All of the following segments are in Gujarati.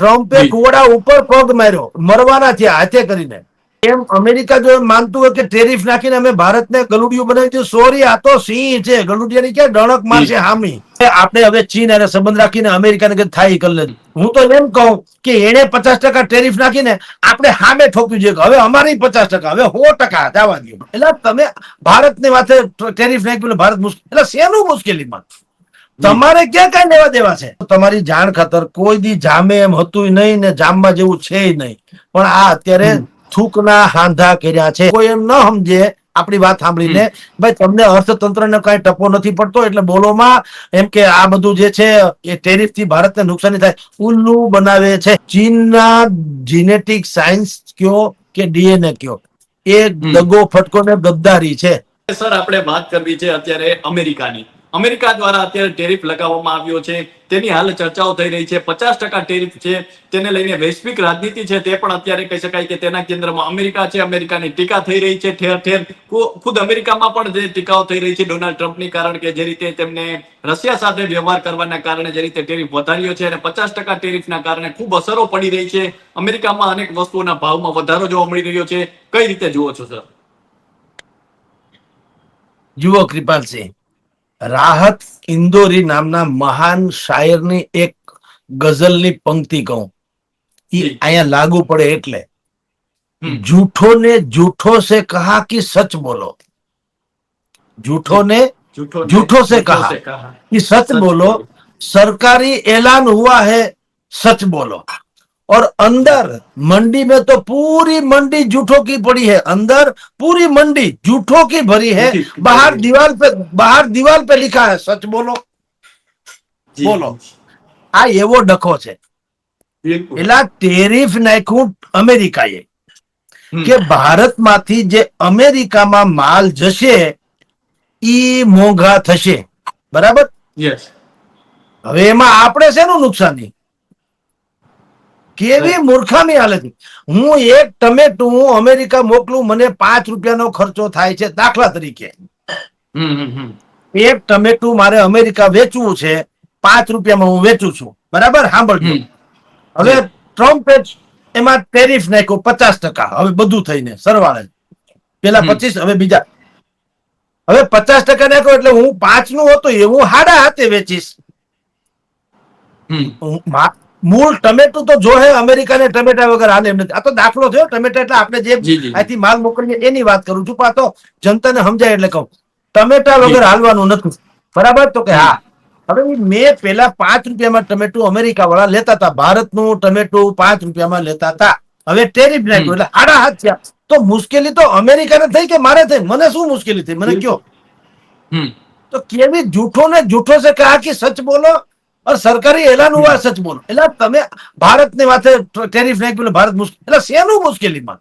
ટ્રમ્પે જી. ઉપર પગ માર્યો મરવાના થયા હાથે કરીને. એમ અમેરિકા જો માનતું હોય કે ટેરિફ નાખીને અમે ભારતને ગલુડિયું બનાવી દીધું સોરી આ તો સિંહ છે ગલુડિયાની ક્યાં ડણક મારશે હામી? આપણે હવે ચીન અને સંબંધ રાખીને અમેરિકાને કે થાય કરી લેજો. હું તો એમ કહું કે એને પચાસ ટકા ટેરિફ નાખીને આપણે સામે ઠોક્યું છે. હવે અમારી પચાસ ટકા હવે સો ટકા જવા દો એટલે તમે ભારતની વાતે ટેરિફ નાખ્યું ભારત મુશ્કેલ એટલે શેનું મુશ્કેલીમાં? તમારે ક્યાં કઈ લેવા દેવા છે? તમારી જાણ ખાતર કોઈ દી જામે એમ હતું નહીં ને જામવા જેવું છે નહીં. પણ આ અત્યારે થૂકના હાંધા કર્યા છે. કોઈ એમ ન સમજે આપણી વાત સાંભળીને ભાઈ તમને અર્થતંત્રને કઈ ટપો નથી પડતો? એટલે બોલોમાં એમ કે આ બધું જે છે એ ટેરિફથી ભારતને નુકસાની થાય. ઉલ્લુ બનાવે છે. ચીનના જીનેટિક સાયન્સ કયો કે ડીએનએ કયો? એ દગો ફટકો ને ગદ્દારી છે. સર આપણે વાત કરવી છે અત્યારે અમેરિકાની. અમેરિકા દ્વારા અત્યારે ટેરિફ લગાવવામાં આવ્યો છે. તેની હાલ ચર્ચાઓ થઈ રહી છે. પચાસ ટકા ટેરિફ છે. તેને લઈને વૈશ્વિક રાજનીતિ છે તે પણ અત્યારે કહી શકાય કે તેના કેન્દ્રમાં અમેરિકા છે. અમેરિકાની ટીકા થઈ રહી છે ઠેર ઠેર. ખુદ અમેરિકામાં પણ જે ટીકાઓ થઈ રહી છે ડોનાલ્ડ ટ્રમ્પની, કારણ કે જે રીતે તેમને રશિયા સાથે વ્યવહાર કરવાના કારણે જે રીતે ટેરિફ વધાર્યો છે અને પચાસ ટકા ટેરિફના કારણે ખૂબ અસરો પડી રહી છે. અમેરિકામાં અનેક વસ્તુઓના ભાવમાં વધારો જોવા મળી રહ્યો છે. કઈ રીતે જુઓ છો, સર? જુઓ, કૃપાલસિંહ. રાહત ઇન્દોરી નામના મહાન શાયરની એક ગઝલની પંક્તિ કહું. એ અહીંયા લાગુ પડે એટલે. જૂઠો ને જૂઠો સે કહા કે સચ બોલો? જૂઠો ને જૂઠો સે કહા. કે સચ બોલો. સરકારી એલાન હુઆ હે સચ બોલો. और अंदर मंडी में तो पूरी मंडी झूठों की पड़ी है अंदर पूरी मंडी झूठों की भरी है झूठी की बाहर भरी है। दीवार पे बाहर दीवार पे लिखा है सच बोलो જી. બોલો. આ એવો ડખો છે બિલકુલ. એટલે આ ટેરિફ નાખ્યું અમેરિકાએ હમ. કે ભારતમાંથી જે અમેરિકામાં માલ જશે ઈ મોંઘા થશે બરાબર Yes. હવે એમાં આપણે શેનું નુકસાની કેવી મૂર્ખામી હાલે છે? હું એક ટમેટું હું અમેરિકા મોકલું મને પાંચ રૂપિયાનો ખર્ચો થાય છે દાખલા તરીકે. એક ટમેટું મારે અમેરિકા વેચવું છે પાંચ રૂપિયામાં હું વેચું છું. બરાબર? સાંભળજો. હવે ટ્રમ્પે એમાં ટેરિફ નાખ્યો પચાસ ટકા. હવે બધું થઈને સરવાળે. પેલા પચીસ હવે બીજા. હવે પચાસ ટકા નાખ્યો એટલે હું પાંચનું હતું એ હું હાડા હાથે વેચીશ. મૂળ ટમેટું તો જોહે અમેરિકાને ટમેટા વગર હાલે નથી. આ તો દાખલો થયો ટમેટા એટલે આપણે જે અહીંથી માલ મોકલીએ એની વાત કરું છું પણ જનતાને સમજાય એટલે કહું. ટમેટા વગર હાલવાનું નથી. બરાબર? તો કે હા. હવે મેં પેલા પાંચ રૂપિયામાં ટમેટું અમેરિકા વાળા લેતા હતા. ભારતનું ટમેટું પાંચ રૂપિયામાં લેતા હતા. હવે ટેરિફ નાખ્યું એટલે આડા હાથ થયા. તો મુશ્કેલી તો અમેરિકાને થઈ કે મારે થઈ? મને શું મુશ્કેલી થઈ? મને કયો? તો કેવી જૂઠો ને જૂઠો છે કે આખી સચ બોલો? સરકારી એલાન હું સચ બોલો. એટલે તમે ભારતની માથે ટેરિફ નાખી બોલે ભારત મુશ્કેલ એટલે શેનું મુશ્કેલીમાં?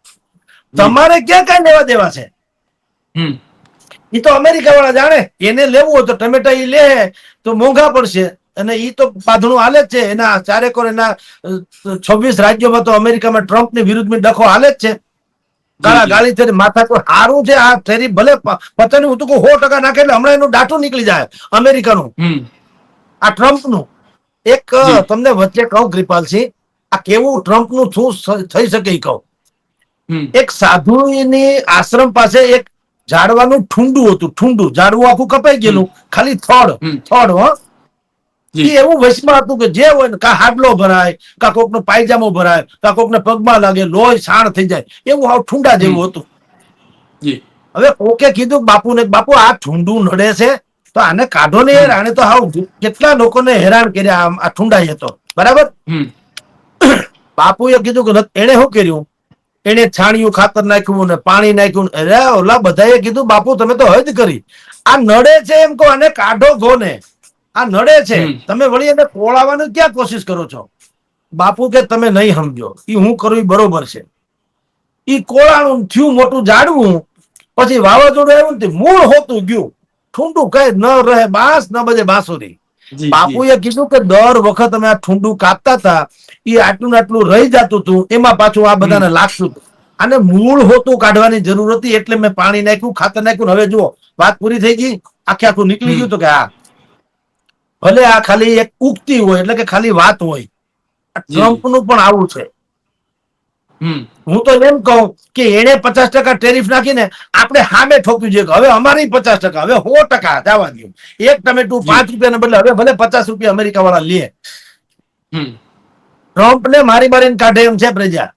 તમારે ક્યાં કઈ લેવા દેવા છે? એ તો અમેરિકા વાળા જાણે એને લેવું હોય તો ટમેટા એ લે તો મોંઘા પડશે. અને એ તો પાધણું હાલે જ છે. એના ચારેકોર એના છવ્વીસ રાજ્યોમાં તો અમેરિકામાં ટ્રમ્પની વિરુદ્ધમાં ડખો હાલે જ છે. ગાળા ગાળી થઈને માથા કોઈ સારું છે આ ફેરી ભલે પતન હું તો સો ટકા નાખે એટલે હમણાં એનું ડાટું નીકળી જાય. અમેરિકાનું. આ ટ્રમ્પનું. એક તમને વચ્ચે કહું કૃપાલસિંહ આ કેવું ટ્રમ્પનું શું થઈ શકે કહું. એક સાધુની આશ્રમ પાસે એક ઝાડવાનું ઠુંડું હતું ઠુંડું. ઝાડવું આખું કપાઈ ગયેલું. ખાલી થડ થડ હો. એવું વચમાં હતું કે જે હોય ને કા હાડલો ભરાય કા કોક નો પાયજામો ભરાય કા કોક ને પગમાં લાગે લોહી સાણ થઈ જાય. એવું આવું ઠુંડા જેવું હતું. હવે કોકે કીધું બાપુને બાપુ આ ઠુંડું નડે છે તો આને કાઢો ને આને તો હાવ કેટલા લોકોને હેરાન કર્યા આમ આ ઠુંડાઈ હતો બરાબર? બાપુએ કીધું કે એને શું કર્યું? એને છાણિયું ખાતર નાખ્યું ને પાણી નાખ્યું અરે ઓલા બધાએ કીધું બાપુ તમે તો હદ કરી. આ નડે છે એમ કહો આને કાઢો ગોને આ નડે છે. તમે વળી એને કોળાવાની ક્યાં કોશિશ કરો છો? બાપુ કે તમે નહીં સમજો. એ હું કરું બરોબર છે. એ કોળાનું થયું મોટું જાડવું પછી વાવાઝોડું આવ્યું ને મૂળ હોતું ગયું. ઠુંડું કઈ ન રહે બાંસ ન બજે બાંસુરી બાપુએ કીધું કે દર વખત અમે આ ઠુંડુ કાપતા હતા એ આટલું આટલું રહી જતું હતું એમાં પાછું આ બધાને લાગતું હતું અને મૂળ હોતું કાઢવાની જરૂર હતી એટલે મેં પાણી નાખ્યું ખાતર નાખ્યું હવે જુઓ વાત પૂરી થઈ ગઈ? આખે આખું નીકળી ગયું તો કે હા ભલે આ ખાલી એક ઉગતી હોય એટલે કે ખાલી વાત હોય ટ્રમ્પનું પણ આવું છે. હું તો એમ કહું કે એને પચાસ ટકા ટેરિફ નાખીને આપણે સામે ઠોકવી જોઈએ હવે અમારી પચાસ ટકા હવે સો ટકા જવા દઉં એક ટમેટું પાંચ રૂપિયાને બદલે હવે ભલે પચાસ રૂપિયા અમેરિકા વાળા લે. ટ્રમ્પ ને મારી મારીને કાઢે એમ છે પ્રજા.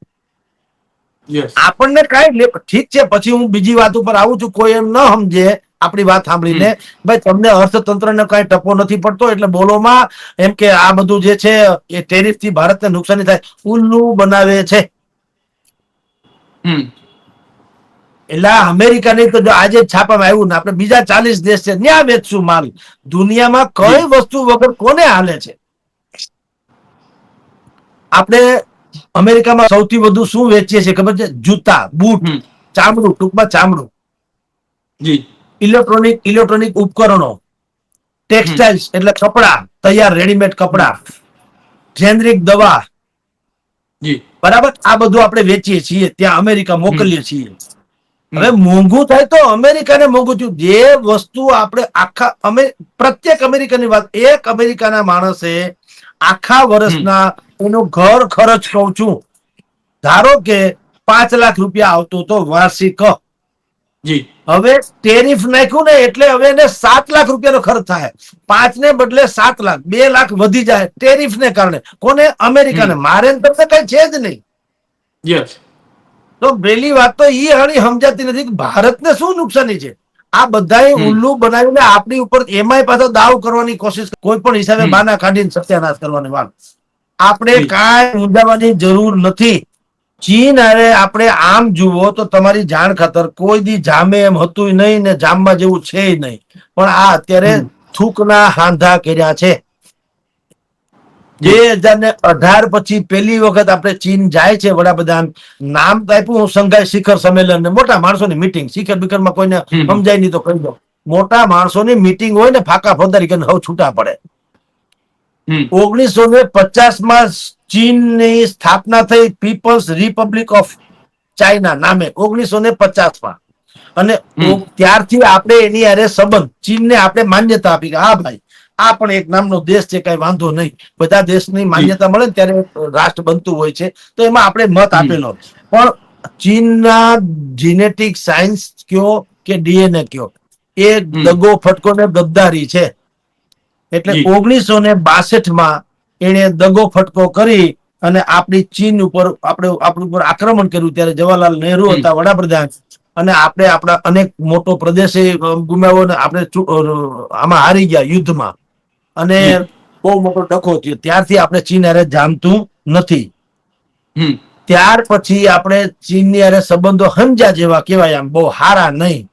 આપણને કઈ ઠીક છે પછી હું બીજી વાત ઉપર આવું છું કોઈ એમ ન સમજે આપણી વાત સાંભળીને. ભાઈ તમને અર્થતંત્રને કાંઈ ટપો નથી પડતો એટલે બોલોમાં એમ કે આ બધું જે છે એ ટેરિફથી ભારતને નુકસાની થાય. ઉલ્લુ બનાવે છે. એટલે અમેરિકાની તો જો આજે છાપામાં આવ્યું ને આપણે બીજા ચાલીસ દેશ છે ત્યાં વેચશું માલ. દુનિયામાં કઈ વસ્તુ વગર કોને હાલે છે? આપણે અમેરિકામાં સૌથી વધુ શું વેચીએ છીએ ખબર છે? જૂતા બૂટ ચામડું ટૂંકમાં ચામડું. જી. ઇલેક્ટ્રોનિક ઇલેક્ટ્રોનિક ઉપકરણો ટેક્સટાઇલ્સ એટલે કપડા તૈયાર રેડીમેડ કપડા જેનરિક દવા જી. બરાબર? આ બધું આપણે વેચીએ છીએ. ત્યાં અમેરિકા મોકલીએ છીએ. હવે મોંઘું થાય તો અમેરિકાને મોંઘું થયું. જે વસ્તુ આપણે આખા અમે પ્રત્યેક અમેરિકાની વાત એક અમેરિકાના માણસે આખા વર્ષના એનો ઘર ખર્ચ કહું છું. ધારો કે પાંચ લાખ રૂપિયા આવતો તો વાર્ષિક જી. હવે ટેરિફ નાખ્યું ને એટલે હવે એને સાત લાખ રૂપિયાનો ખર્ચ થાય. પાંચ ને બદલે સાત લાખ બે લાખ વધી જાય ટેરિફ ને કારણે. કોને? અમેરિકાને. મારે તમને કઈ છે જ નહીં. યસ. તો પહેલી વાત તો એ હણી સમજાતી નથી કે ભારતને શું નુકસાની છે? આ બધાએ. ઉલ્લુ બનાવીને આપણી ઉપર એમાંય પાછો દાવ કરવાની કોશિશ કોઈ પણ હિસાબે બાના કાઢીને સત્યાનાશ કરવાની વાત. આપણે. કાંઈ મૂંઝાવાની જરૂર નથી. ચીન અને આપણે આમ જુઓ તો તમારી જાણ ખાતર કોઈ દી જામે એમ હતું નહીં ને જામવા જેવું છે નહીં. પણ આ અત્યારે થૂકના હાંધા કર્યા છે. બે હજાર ને અઢાર પછી પહેલી વખત આપણે ચીન જાય છે વડાપ્રધાન. નામ તો આપ્યું હું સંઘાઈ શિખર સંમેલન ને મોટા માણસોની મીટિંગ શિખર બિખરમાં કોઈને સમજાય નહીં તો કહી દો. મોટા માણસોની મીટિંગ હોય ને ફાકા ફોદારી કરીને હવે છૂટા પડે. ઓગણીસો ને પચાસમાં ચીનની સ્થાપના થઈ પીપલ્સ રિપબ્લિક ઓફ ચાઇના નામે ઓગણીસો ને પચાસમાં અને ત્યારથી આપણે એની અરે સંબંધ ચીનને આપણે માન્યતા આપી કે હા ભાઈ આ પણ એક નામનો દેશ છે કઈ વાંધો નહીં. બધા દેશની માન્યતા મળે ને ત્યારે રાષ્ટ્ર બનતું હોય છે. તો એમાં આપણે મત આપેલો. પણ ચીનના જીનેટિક સાયન્સ કયો કે ડીએનએ કયો? એ દગો ફટકો ને ગદ્દારી છે. એટલે ઓગણીસો ને બાસઠમાં એને દગો ફટકો કરી અને આપણી ચીન ઉપર આપણે આપણી ઉપર આક્રમણ કર્યું ત્યારે જવાહરલાલ નહેરુ હતા વડાપ્રધાન. અને આપણે આપણા અનેક મોટો પ્રદેશ ગુમાવ્યો ને આપણે આમાં હારી ગયા યુદ્ધમાં. અને બહુ મોટો ડખો થયો. ત્યારથી આપણે ચીન હારે જામતું નથી. ત્યાર પછી આપણે ચીનની હારે સંબંધો હંજા જેવા કહેવાય આમ બહુ હારા નહીં.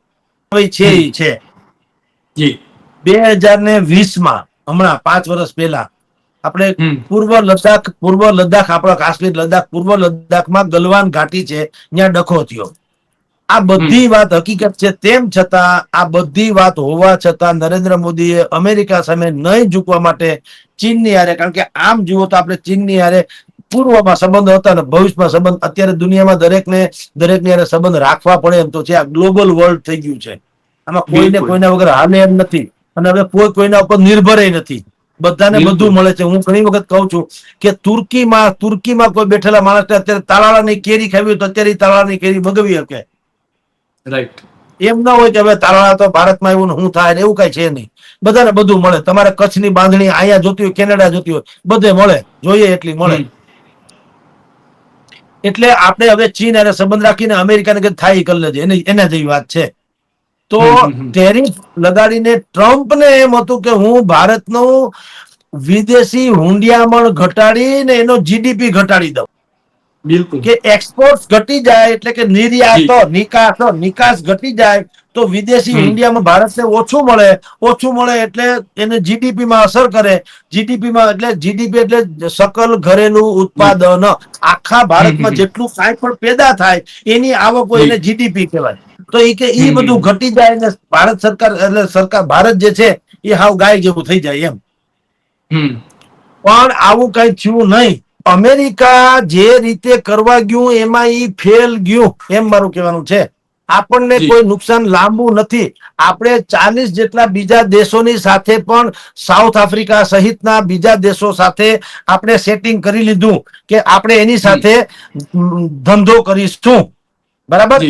છે છે. બે હજાર ને વીસમાં હમણાં પાંચ વર્ષ પહેલા આપણે પૂર્વ લદ્દાખ પૂર્વ લદ્દાખ આપણા કાશ્મીર લદ્દાખ પૂર્વ લદ્દાખમાં ગલવાન ઘાટી છે ત્યાં ડખો થયો. આ બધી વાત હકીકત છે તેમ છતાં આ બધી વાત હોવા છતાં નરેન્દ્ર મોદીએ અમેરિકા સામે નહીં ઝૂકવા માટે ચીનની હારે કારણ કે આમ જુઓ તો આપણે ચીનની હારે પૂર્વમાં સંબંધ હતા અને ભવિષ્યમાં સંબંધ અત્યારે દુનિયામાં દરેકને દરેકની હારે સંબંધ રાખવા પડે એમ તો છે આ ગ્લોબલ વર્લ્ડ થઈ ગયું છે. આમાં કોઈને કોઈના વગર હાલે એમ નથી. અને હવે કોઈ કોઈના ઉપર નિર્ભર નથી. બધાને બધું મળે છે. હું ઘણી વખત કહું છું કે તુર્કીમાં તુર્કીમાં કોઈ બેઠેલા માણસને અત્યારે તાલાળાની કેરી ખાવી તો અત્યારે તાલાળાની કેરી ભગવી શકે. રાઈટ એમ ના હોય કે હવે તાલાળા તો ભારતમાં આવ્યું હું થાય ને એવું કઈ છે નહીં. બધાને બધું મળે. તમારે કચ્છની બાંધણી અહીંયા જોતી હોય કેનેડા જોતી હોય બધે મળે. જોઈએ એટલી મળે. એટલે આપણે હવે ચીન અને સંબંધ રાખીને અમેરિકાને થાય કરી લેજે. એને એના જેવી વાત છે. તો. ટેરિફ લગાડીને ટ્રમ્પને એમ હતું કે હું ભારતનું વિદેશી હુંડિયામણ ઘટાડીને એનો જીડીપી ઘટાડી દઉં. બિલકુલ. કે એક્સપોર્ટ ઘટી જાય એટલે કે નિર્યાત નિકાસ નિકાસ ઘટી જાય તો વિદેશી. ઇન્ડિયામાં ભારતને ઓછું મળે. ઓછું મળે એટલે એને જીડીપી માં અસર કરે. જીડીપીમાં એટલે જીડીપી એટલે સકલ ઘરેલું ઉત્પાદન. આખા ભારતમાં જેટલું કાંઈ પણ પેદા થાય એની આવક હોય એને જીડીપી કહેવાય. તો એ કે એ બધું ઘટી જાય ને ભારત સરકાર એટલે સરકાર ભારત જે છે એ હાવ ગાય જેવું થઈ જાય એમ. પણ આવું કઈ થયું નહીં. અમેરિકા જે રીતે કરવા ગયું એમાં ઈ ફેલ ગયું એમ મારું કહેવાનું છે. આપણને કોઈ નુકસાન લાંબુ નથી. આપણે ચાલીસ જેટલા બીજા દેશોની સાથે પણ સાઉથ આફ્રિકા સહિતના બીજા દેશો સાથે આપણે સેટિંગ કરી લીધું કે આપણે એની સાથે ધંધો કરીશું. બરાબર?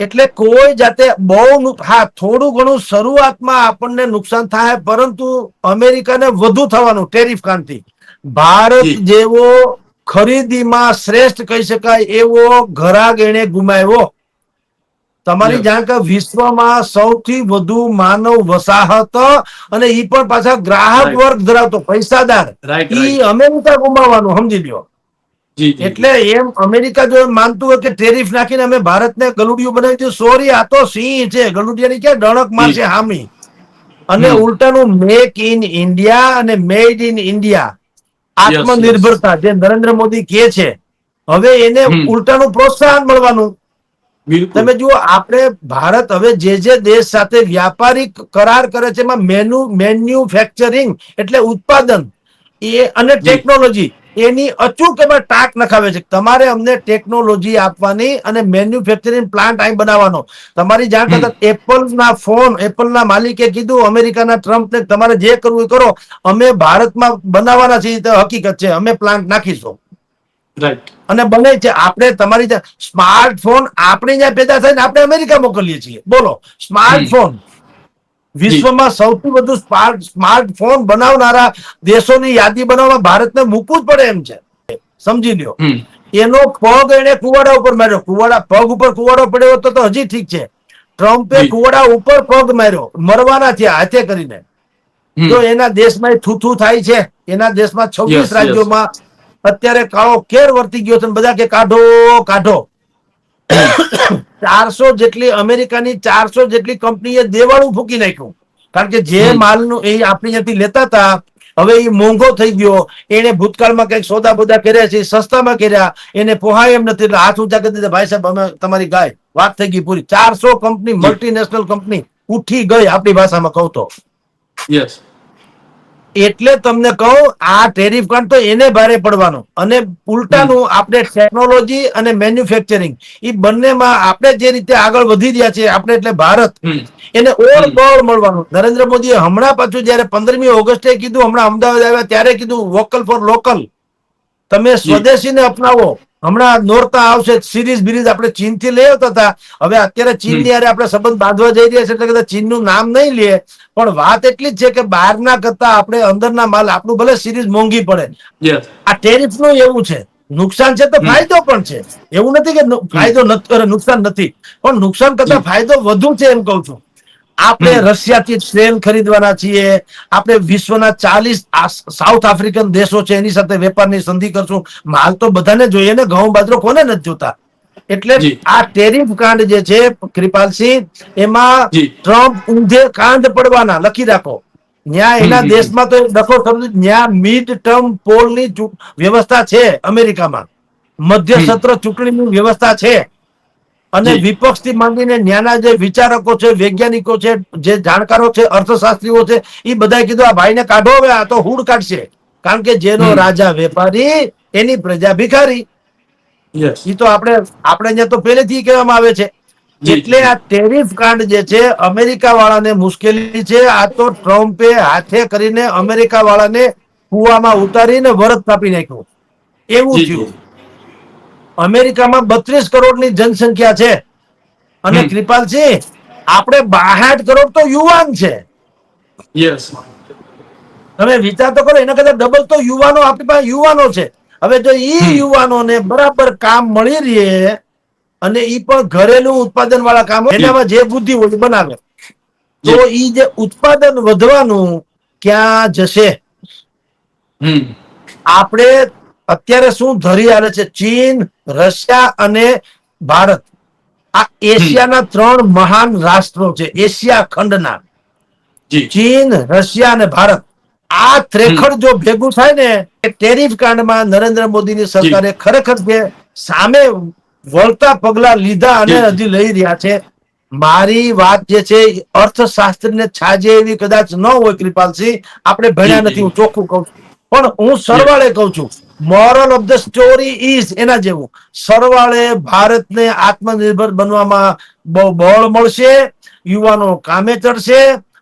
એટલે કોઈ જાતે બહુ હા થોડું ઘણું શરૂઆતમાં આપણને નુકસાન થાય પરંતુ અમેરિકાને વધુ થવાનું ટેરિફ કાંડથી ભારત જેવો ખરીદીમાં શ્રેષ્ઠ કહી શકાય એવો ઘરાગ એને ગુમાવ્યો. તમારી જાણ કે વિશ્વમાં સૌથી વધુ માનવ વસાહત અને ઈ પણ પાછા ગ્રાહક વર્ગ ધરાવતો પૈસાદાર. ઈ અમેરિકા ગુમાવવાનું સમજી લ્યો. એટલે એમ અમેરિકા જો માનતું હોય કે ટેરિફ નાખીને અમે ભારતને ગલુડિયું બનાવી દીધું સોરી આ તો સિંહ છે. ગલુડિયાની ક્યાં ડણક મારશે હામી? અને ઉલટાનું મેક ઇન ઇન્ડિયા અને મેડ ઇન ઇન્ડિયા આત્મનિર્ભરતા જે નરેન્દ્ર મોદી કે છે. હવે એને. ઉલટાનું પ્રોત્સાહન મળવાનું. તમે જુઓ આપણે ભારત હવે જે જે દેશ સાથે વ્યાપારિક કરાર કરે છે એમાં મેન્યુ મેન્યુફેક્ચરિંગ એટલે ઉત્પાદન એ અને ટેકનોલોજી એની અચૂક એમાં ટાંક નખાવે છે. તમારે અમને ટેકનોલોજી આપવાની અને મેન્યુફેક્ચરિંગ પ્લાન્ટ અહીં બનાવવાનો. તમારી જાણ કરતા એપલ ના ફોન એપલ ના માલિકે કીધું અમેરિકાના ટ્રમ્પ ને તમારે જે કરવું એ કરો. અમે ભારતમાં બનાવવાના છીએ તે હકીકત છે. અમે પ્લાન્ટ નાખીશું. રાઈટ અને બને છે. આપણે તમારી સ્માર્ટફોન આપણે જ્યાં પેદા થાય ને આપણે અમેરિકા મોકલીએ છીએ. બોલો. સ્માર્ટફોન વિશ્વમાં સૌથી વધુ સ્માર્ટ સ્માર્ટફોન બનાવનારા દેશોની યાદી બનાવવા ભારતને મૂકવું જ પડે એમ છે. સમજી લ્યો. એનો પગ એને કુવાડા ઉપર માર્યો. કુવાડા પગ ઉપર કુવાડો પડ્યો હતો તો હજી ઠીક છે. ટ્રમ્પે કુવાડા ઉપર પગ માર્યો. મરવાના થયા હાથે કરીને. તો એના દેશમાં થૂથું થાય છે. એના દેશમાં છવ્વીસ રાજ્યોમાં અત્યારે કાળો કેર વર્તી ગયો છે બધા કે કાઢો કાઢો. ચારસો જેટલી અમેરિકાની ચારસો જેટલી કંપનીએ દેવાળું ફૂકી નાખ્યું. કારણ કે જે. માલનું એ આપણી ત્યાંથી લેતા હતા હવે એ મોંઘો થઈ ગયો. એને ભૂતકાળમાં કંઈક સોદા બોદા કર્યા છે સસ્તામાં કર્યા. એને પોહાય એમ નથી એટલે હાથ ઊંચા કરી દીધા. ભાઈ સાહેબ અમે તમારી ગાય. વાત થઈ ગઈ પૂરી. ચારસો કંપની મલ્ટીનેશનલ કંપની ઉઠી ગઈ આપણી ભાષામાં કહું તો. યસ એટલે તમને કહું આ ટેરિફ કાંડ તો એને ભારે પડવાનો. અને ઉલટાનું આપણે ટેકનોલોજી અને મેન્યુફેક્ચરિંગ એ બંનેમાં આપણે જે રીતે આગળ વધી રહ્યા છે આપણે એટલે ભારત એને ઓળ. બળ મળવાનું. નરેન્દ્ર મોદીએ હમણાં પાછું જયારે પંદરમી ઓગસ્ટે કીધું હમણાં અમદાવાદ આવ્યા ત્યારે કીધું વોકલ ફોર લોકલ તમે સ્વદેશીને અપનાવો. હમણાં નોરતા આવશે સિરીઝ બિરીઝ આપણે ચીનથી લઈ આવતા હતા. હવે અત્યારે ચીનની યારે આપણે સંબંધ બાંધવા જઈ રહ્યા છે એટલે કદાચ ચીનનું નામ નહીં લે. પણ વાત એટલી જ છે કે બહારના કરતા આપણે અંદરના માલ આપણું ભલે સિરીઝ મોંઘી પડે. આ ટેરિફનું એવું છે. નુકસાન છે તો ફાયદો પણ છે. એવું નથી કે ફાયદો નુકસાન નથી. પણ નુકસાન કરતા ફાયદો વધુ છે એમ કઉ છું. આપણે રશિયાથી ટ્રેન ખરીદવાના છીએ. આપણે વિશ્વના ચાલીસ સાઉથ આફ્રિકન દેશો છે એની સાથે વેપારની સંધિ કરશું. માલ તો બધાને જોઈએ ને ઘઉં બાજરો કોને નથી જોતા? એટલે આ ટેરિફ કાંડ જે છે કૃપાલસિંહ એમાં ટ્રમ્પ ઊંધે કાંડ પડવાના લખી રાખો. ન્યા એના દેશમાં તો ડખો સમજો ન્યા મિડ ટર્મ પોલની વ્યવસ્થા છે અમેરિકામાં. મધ્ય સત્ર ચૂંટણીની વ્યવસ્થા છે. અને. વિપક્ષથી માંડીને ન્યાના જે વિચારકો છે વૈજ્ઞાનિકો છે જે જાણકારો છે અર્થશાસ્ત્રીઓ છે એ બધાએ કીધું આ ભાઈને કાઢો હવે આ તો હુડ કાઢશે. કારણ કે જેનો રાજા વેપારી એની પ્રજા ભિખારી. એ તો આપણે આપણે અહીંયા તો પહેલેથી કહેવામાં આવે છે. એટલે આ ટેરિફ કાંડ જે છે અમેરિકા વાળાને મુશ્કેલી છે. આ તો ટ્રમ્પે હાથે કરીને અમેરિકા વાળાને કુવામાં ઉતારીને વરત કાપી નાખ્યું. એવું થયું. અમેરિકામાં બત્રીસ કરોડની જનસંખ્યા છે. અને કૃપાલસિંહ આપણે બાસઠ કરોડ તો યુવાન છે. યસ તમે વિચાર તો કરો એના કરતા ડબલ તો યુવાનો આપણી પાસે યુવાનો છે. હવે જો ઈ યુવાનોને બરાબર કામ મળી રહે અને ઈ પણ ઘરેલું ઉત્પાદન વાળા કામ એનામાં જે બુદ્ધિ હોય બનાવે. તો ઈ જે ઉત્પાદન વધવાનું ક્યાં જશે? હમ. આપણે અત્યારે શું ધરી આવે છે? ચીન રશિયા અને ભારત. આ એશિયાના ત્રણ મહાન રાષ્ટ્રો છે એશિયા ખંડના. ચીન રશિયા અને ભારત. આ ત્રેખડ જો ભેગું થાય ને ટેરિફ કાંડમાં નરેન્દ્ર મોદીની સરકારે ખરેખર જે સામે વળતા પગલા લીધા અને. હજી લઈ રહ્યા છે મારી વાત જે છે અર્થશાસ્ત્રને છાજે એવી કદાચ ન હોય કૃપાલસિંહ. આપણે ભણ્યા. નથી હું ચોખ્ખું કહું છું. પણ હું સરવાળે કહું છું. Moral of the story is એના જેવું. સરવાળે ભારતને આત્મનિર્ભર બનવામાં બહુ બળ મળશે, યુવાનો કામે ચડશે,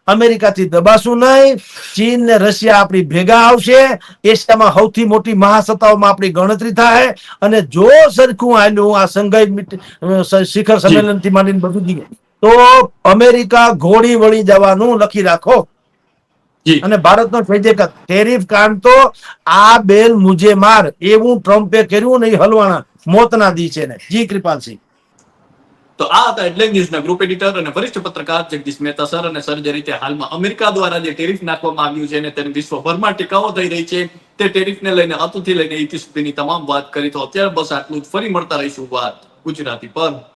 અમેરિકાથી દબાશું નહીં, ચીન ને રશિયા આપણી ભેગા આવશે, એશિયામાં સૌથી મોટી મહાસત્તાઓમાં આપણી ગણતરી થાય અને જો સરખું આલ્યું આ સંઘાઈ શિખર સંમેલનથી માંડીને બધું તો અમેરિકા ઘોડી વળી જવાનું લખી રાખો. અને ભારતનો ટેરિફ કાંડ તો આ બેલ મુજે માર એવું ટ્રમ્પે કર્યું નહીં હલવાણા મોતના દી છે ને જી કૃપાલસિંહ. તો આ હતા હેડલાઇન ન્યૂઝના ગ્રુપ એડિટર અને વરિષ્ઠ પત્રકાર જગદીશ મહેતા સર અને સર જે રીતે હાલમાં અમેરિકા દ્વારા જે ટેરિફ નાખવામાં આવ્યું છે અને તેને વિશ્વભરમાં ટીકાઓ થઈ રહી છે તે ટેરિફને લઈને અતુથી લઈને ઇતિ સુધીની તમામ વાત કરી તો અત્યારે બસ આટલું જ. ફરી મળતા રહીશું વાત ગુજરાતી પર.